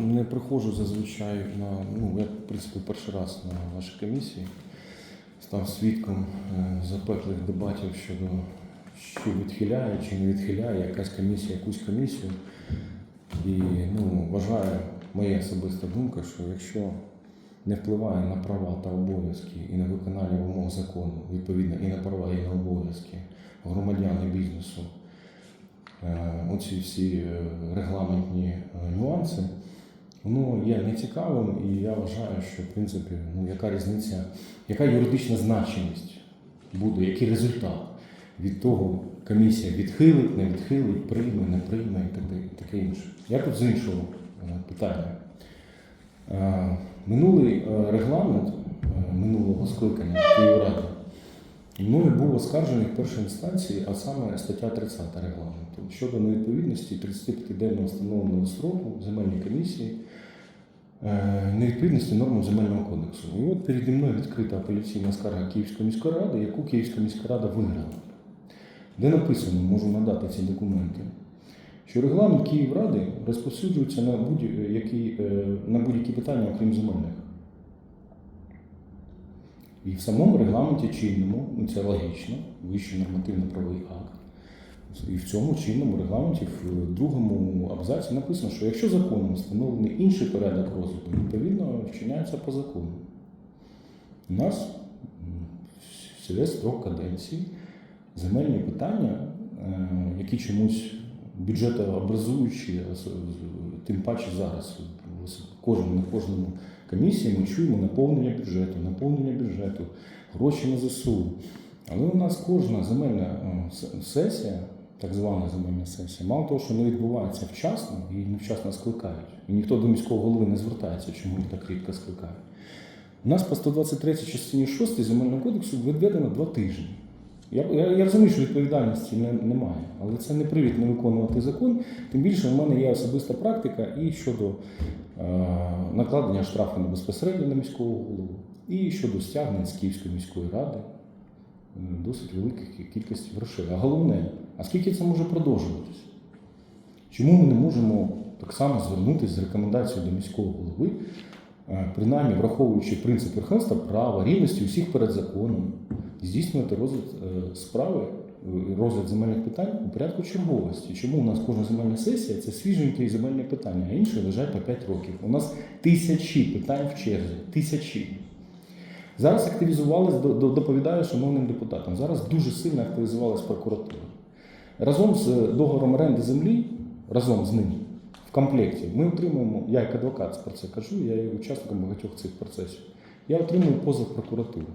не приходжу зазвичай на, ну, я, в принципі, перший раз на вашій комісії. Став свідком е, запеклих дебатів щодо що відхиляє чи не відхиляє якась комісія, якусь комісію. І ну, вважаю, моя особиста думка, що якщо не впливає на права та обов'язки і на виконання вимог закону, відповідно, і на права, і на обов'язки громадян і бізнесу, е, оці всі е, регламентні нюанси, воно є нецікавим, і я вважаю, що в принципі, ну яка різниця, яка юридична значимість буде, який результат від того комісія відхилить, не відхилить, прийме, не прийме і таке, інше. Я тут з іншого е, питання. Е, Минулий е, регламент минулого скликання Київради мною був оскаржений в першій інстанції, а саме стаття 30 регламенту щодо невідповідності 35-денного встановленого строку земельній комісії е, невідповідності нормам земельного кодексу. І от переді мною відкрита апеляційна скарга Київської міської ради, яку Київська міська рада виграла, де написано, можу надати ці документи, що регламент Київради розповсюджується на будь-які, е, на будь-які питання, окрім земельних. І в самому регламенті чинному, ну це логічно, вищий нормативно-правовий акт. І в цьому чинному регламенті в другому абзаці написано, що якщо законом встановлений інший порядок розгляду, відповідно вчиняється по закону. У нас весь строк каденції земельні питання, е, які чомусь бюджетообразуючі, тим паче зараз. Кожен на кожному комісії ми чуємо наповнення бюджету, наповнення бюджету, гроші на ЗСУ. Але у нас кожна земельна е, сесія, так звана земельна сесія, мало того, що не відбувається вчасно і невчасно скликають. І ніхто до міського голови не звертається, чому їх так рідко скликають. У нас по 123 частині 6 земельного кодексу відведено два тижні. Я, я, я розумію, що відповідальності не, немає, але це не привід не виконувати закон. Тим більше в мене є особиста практика і щодо е, накладення штрафу на безпосередньо на міського голову, і щодо стягнень з Київської міської ради досить великих кількості грошей. А головне, а скільки це може продовжуватись? Чому ми не можемо так само звернутися з рекомендацією до міського голови, принаймні враховуючи принцип верховенства права, рівності усіх перед законом, здійснювати розгляд е, справи, е, розгляд земельних питань у порядку черговості. Чому у нас кожна земельна сесія це свіженькі земельні питання, а інші лежать по 5 років. У нас тисячі питань в черзі. Тисячі. Зараз активізувалися, до- до- доповідаю шановним депутатам, зараз дуже сильно активізувалась прокуратура. Разом з договором оренди землі, разом з ним, в комплекті, ми отримуємо, я як адвокат про це кажу, я є учасником багатьох цих процесів. Я отримую позов прокуратури.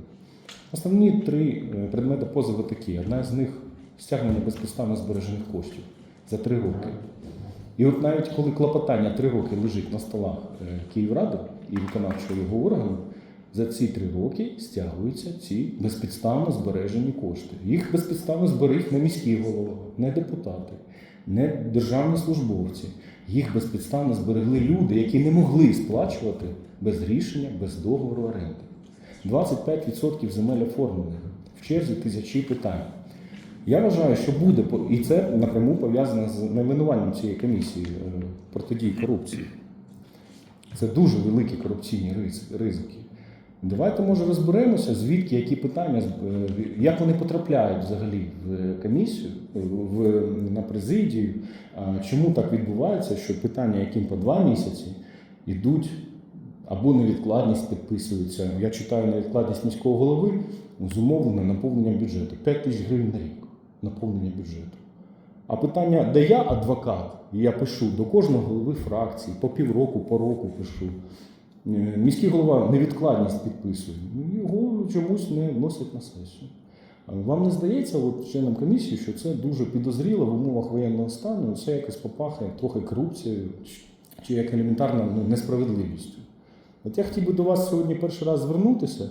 Основні три е, предмети позову такі. Одна з них стягнення безпідставно збережених коштів за три роки. І от навіть коли клопотання три роки лежить на столах е, Київради і виконавчого його органу, за ці три роки стягуються ці безпідставно збережені кошти. Їх безпідставно зберіг не міський голова, не депутати, не державні службовці. Їх безпідставно зберегли люди, які не могли сплачувати без рішення, без договору оренди. 25% земель оформлених в черзі тисячі питань. Я вважаю, що буде і це напряму пов'язано з найменуванням цієї комісії е, протидії корупції. Це дуже великі корупційні ризики. Давайте, може, розберемося, звідки які питання, е, як вони потрапляють взагалі в комісію, е, в, на президію, чому так відбувається, що питання, яким по два місяці, йдуть або невідкладність підписується. Я читаю невідкладність міського голови зумовлена наповненням бюджету. 5 тисяч гривень на рік наповнення бюджету. А питання, де я адвокат, і я пишу до кожного голови фракції, по півроку, по року пишу. Е, Міський голова невідкладність підписує. Його чомусь не вносять на сесію. Вам не здається, от членам комісії, що це дуже підозріло в умовах воєнного стану, це якось попахне трохи корупцією чи як елементарно ну, несправедливістю. От я хотів би до вас сьогодні перший раз звернутися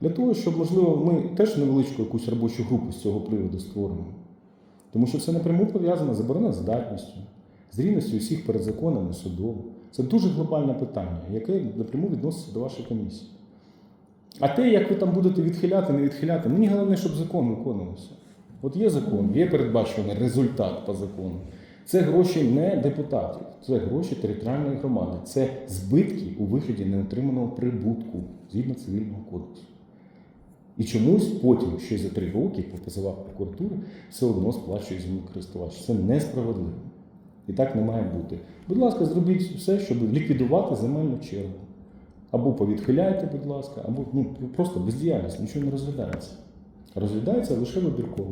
для того, щоб, можливо, ми теж невеличку якусь робочу групу з цього приводу створимо. Тому що це напряму пов'язано з обороноздатністю, з рівністю усіх перед законом і судом. Це дуже глобальне питання, яке напряму відноситься до вашої комісії. А те, як ви там будете відхиляти, не відхиляти, мені головне, щоб закон виконувався. От є закон, є передбачений результат по закону. Це гроші не депутатів, це гроші територіальної громади. Це збитки у вигляді неотриманого прибутку згідно цивільного кодексу. І чомусь потім, ще за три роки, по позовах прокуратури, все одно сплачує землекористувач. Це несправедливо. І так не має бути. Будь ласка, зробіть все, щоб ліквідувати земельну чергу. Або повідхиляйте, будь ласка, або ну, просто бездіяльність, нічого не розглядається. Розглядається лише вибірково.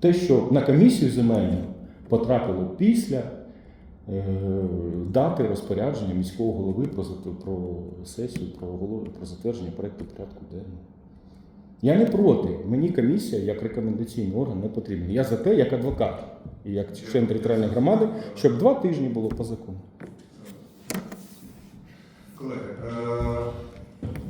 Те, що на комісію земельну потрапило після е, дати розпорядження міського голови про, про сесію, про, оголо- про затвердження проєкту порядку денного. Я не проти. Мені комісія як рекомендаційний орган не потрібна. Я за те, як адвокат і як член територіальної громади, щоб два тижні було по закону. Колеги, е,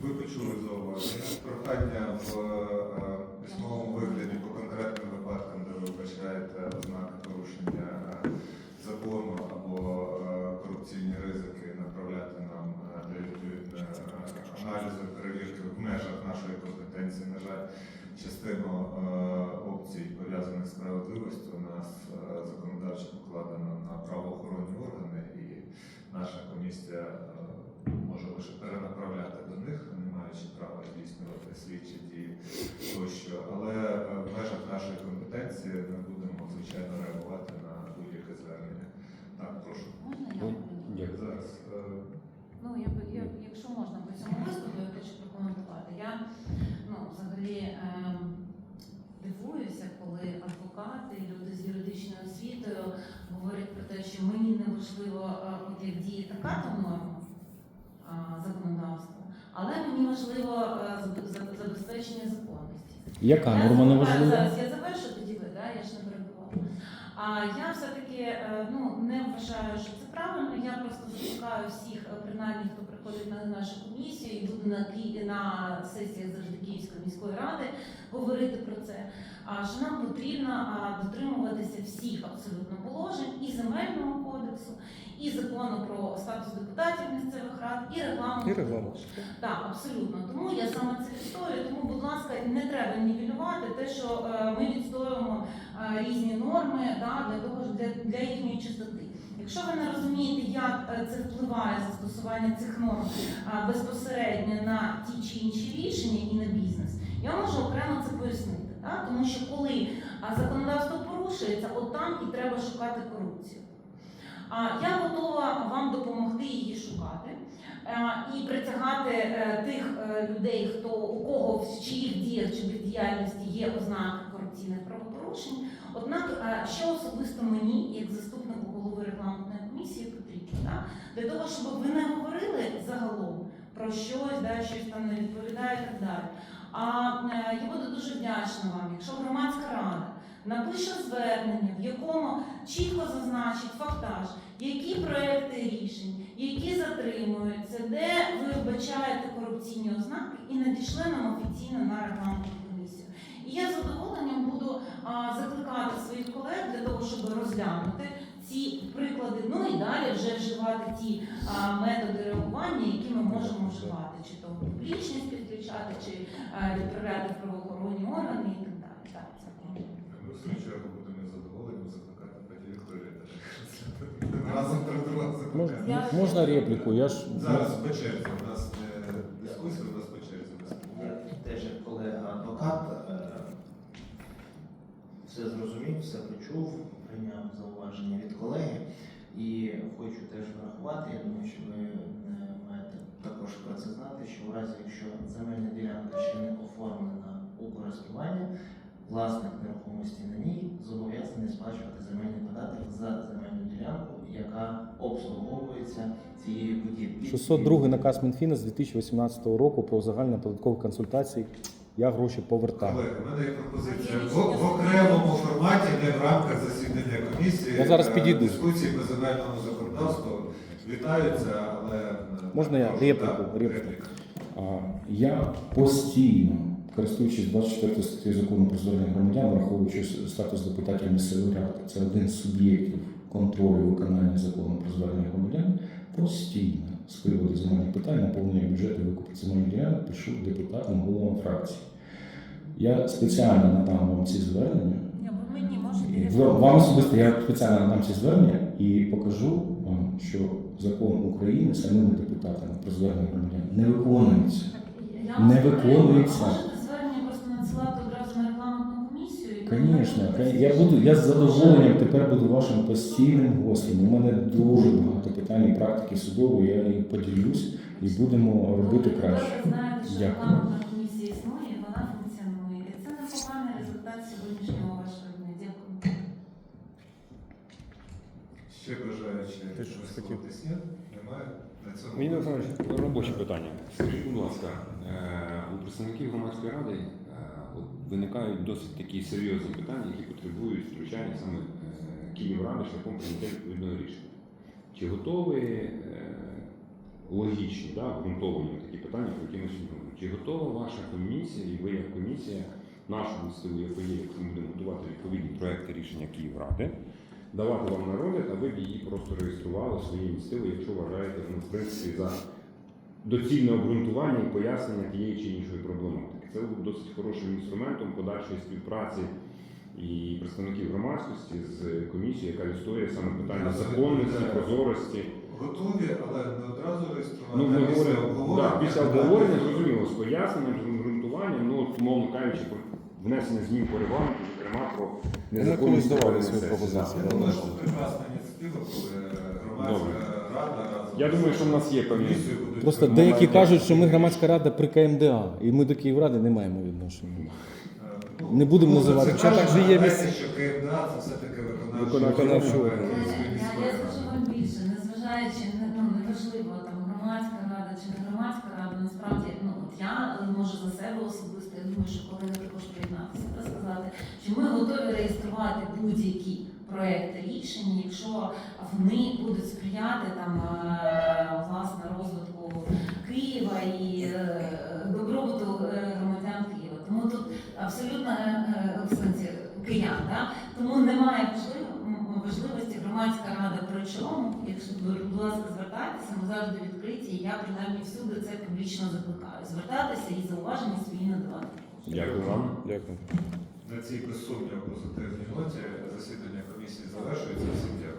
ви почули зауваження. Прохання в е, письмовому вигляді по конкретним випадкам, де ви вбачаєте ознаки порушення е, закону або е, корупційні ризики, направляти нам е, для відповідне е, аналізу, перевірки в межах нашої компетенції. На жаль, частину е, опцій пов'язаних з справедливістю у нас е, законодавчо покладено на правоохоронні органи і наша комісія е, може лише перенаправляти до них, не маючи права здійснювати слідчі дії тощо. Але е, в межах нашої компетенції ми будемо звичайно реагувати на будь-яке звернення. Так, прошу. Можна я Ну, буду? дякую. Зараз е, Ну, я, би- я, якщо можна по цьому виступу, я хочу прокоментувати. Я ну, взагалі ем, дивуюся, коли адвокати, люди з юридичною освітою говорять про те, що мені не важливо, е, от як діє така то норма законодавства, але мені важливо е, заб- заб- забезпечення законності. Яка норма не важлива? Зараз я завершу тоді ви, да? я ж не перебувала. А я все-таки е, ну, не вважаю, що це правильно. Я просто закликаю всіх, е, принаймні, хто приходить на нашу комісію і буде на, на сесіях завжди Київської міської ради говорити про це. А що нам потрібно дотримуватися всіх абсолютно положень і земельного кодексу, і закону про статус депутатів місцевих рад, і регламенту. Так, абсолютно. Тому я саме це відстоюю. Тому, будь ласка, не треба нівелювати те, що е, ми відстоюємо е, різні норми да, для того для, для їхньої чистоти. Якщо ви не розумієте, як е, це впливає застосування цих норм безпосередньо на ті чи інші рішення і на бізнес, я можу окремо це пояснити. Да? Тому що коли законодавство порушується, от там і треба шукати корупцію. А я готова вам допомогти її шукати е, і притягати е, тих людей, хто у кого в чиїх діях чи бездіяльності є ознаки корупційних правопорушень. Однак, що особисто мені, як регламентної комісії, потрібно да? для того, щоб ви не говорили загалом про щось, да, щось там не відповідає і так далі. А е, я буду дуже вдячна вам, якщо громадська рада напише звернення, в якому чітко зазначить фактаж, які проекти рішень, які затримуються, де ви вбачаєте корупційні ознаки, і надійшли нам офіційно на регламентну комісію. І я з задоволенням буду а, закликати своїх колег для того, щоб розглянути ці приклади, ну і далі вже вживати ті а, методи реагування, які ми можемо вживати, чи то публічність підключати, чи а, відправляти в правоохоронні органи і так далі. Так, це ми в свою чергу будемо задоволені закликати події Вікторії. Разом можна репліку? Я ж Зараз по черзі. У нас не дискусія, у нас по черзі. Я теж як колега адвокат е, все зрозумів, все почув, прийняв зауваження від колеги і хочу теж врахувати. Я думаю, що ви е, маєте також про це знати, що в разі, якщо земельна ділянка ще не оформлена у користування, власник нерухомості на ній зобов'язаний сплачувати земельний податок за земельну ділянку, яка обслуговується цією будівлею. 602 наказ Мінфіна з 2018 року про загальні податкові консультації. Я гроші повертаю. Колеги, у мене є пропозиція в, в окремому форматі, не в рамках засідання комісії. Я зараз е, підійду. Дискусії по земельному законодавству вітаються, але е, Можна я прошу, репліку? так, Репліку. репліка. А, Я постійно, користуючись 24 статтею закону про звернення громадян, враховуючи статус депутатів місцевої ради, це один з суб'єктів контролю виконання закону про звернення громадян, постійно з приводу земельних питань, наповнення бюджету викупу земельних ділянок пишу депутатам, головам фракції. Я спеціально надам вам ці звернення. Вам особисто я спеціально надам ці звернення і покажу вам, що закон України самими депутатами про звернення громадян не виконується. Не виконується. Звісно, я буду, я з задоволенням тепер буду вашим постійним гостем. У мене дуже багато питань і практики судової, я їх поділюсь і будемо робити краще. тепер знаєте, що Дякую. комісія існує, вона функціонує. І це непоганий результат сьогоднішнього вашого дня. Дякую. Ще бажаючи Ти що, хотів? Немає? На цьому Мені Олександрович, Робоче питання. Скажіть, будь ласка, е, у представників громадської ради виникають досить такі серйозні питання, які потребують втручання саме е, Київради шляхом прийняття відповідного рішення. Чи готові е, логічні, да, обґрунтовані такі питання, про які ми сьогодні говоримо? Чи готова ваша комісія і ви як комісія, нашу місцеву ЄПЄ, яку ми будемо готувати відповідні проекти рішення Київради, давати вам на розгляд, а ви б її просто реєстрували своєю ініціативою, якщо вважаєте, ну, в принципі, за доцільне обґрунтування і пояснення тієї чи іншої проблематики. Це був досить хорошим інструментом подальшої співпраці і представників громадськості з комісією, яка відстоює саме питання законності, прозорості. Готові, але не одразу реєструвати. Ну, ми після говоримо обговорення да, після обговорення, зрозуміло, з поясненням, з обґрунтуванням, ну, от, умовно кажучи, про внесення змін по регламенту, зокрема про незаконність проведення сесії. Я думаю, що це прекрасна ініціатива, коли громадська рада разом. Я думаю, що в нас є певні- будуть Просто деякі кажуть, що ми громадська рада при КМДА, і ми до Київради не маємо відношення. Ну, Не будемо ну, називати. це так же є місце- що КМДА це все-таки виконавчий орган орган. Я, скажу вам більше, незважаючи не ну неважливо там громадська рада чи не громадська рада, насправді ну от я можу за себе особисто. Я думаю, що колеги також приєднатися та сказати, що ми готові реєструвати будь-які проекти рішень, якщо вони будуть сприяти там е, власне розвитку Києва і е, добробуту е, громадян Києва. Тому тут абсолютно в сенсі киян, да? тому немає важлив- м, важливості громадська рада при чому. Якщо будь ласка, звертайтеся, ми завжди відкриті. І я принаймні всюди це публічно закликаю. Звертатися і зауваження свої надавати. Дякую вам. Дякую. На цій без сумніву позитивній ноті засідання комісії завершується. Всім дякую.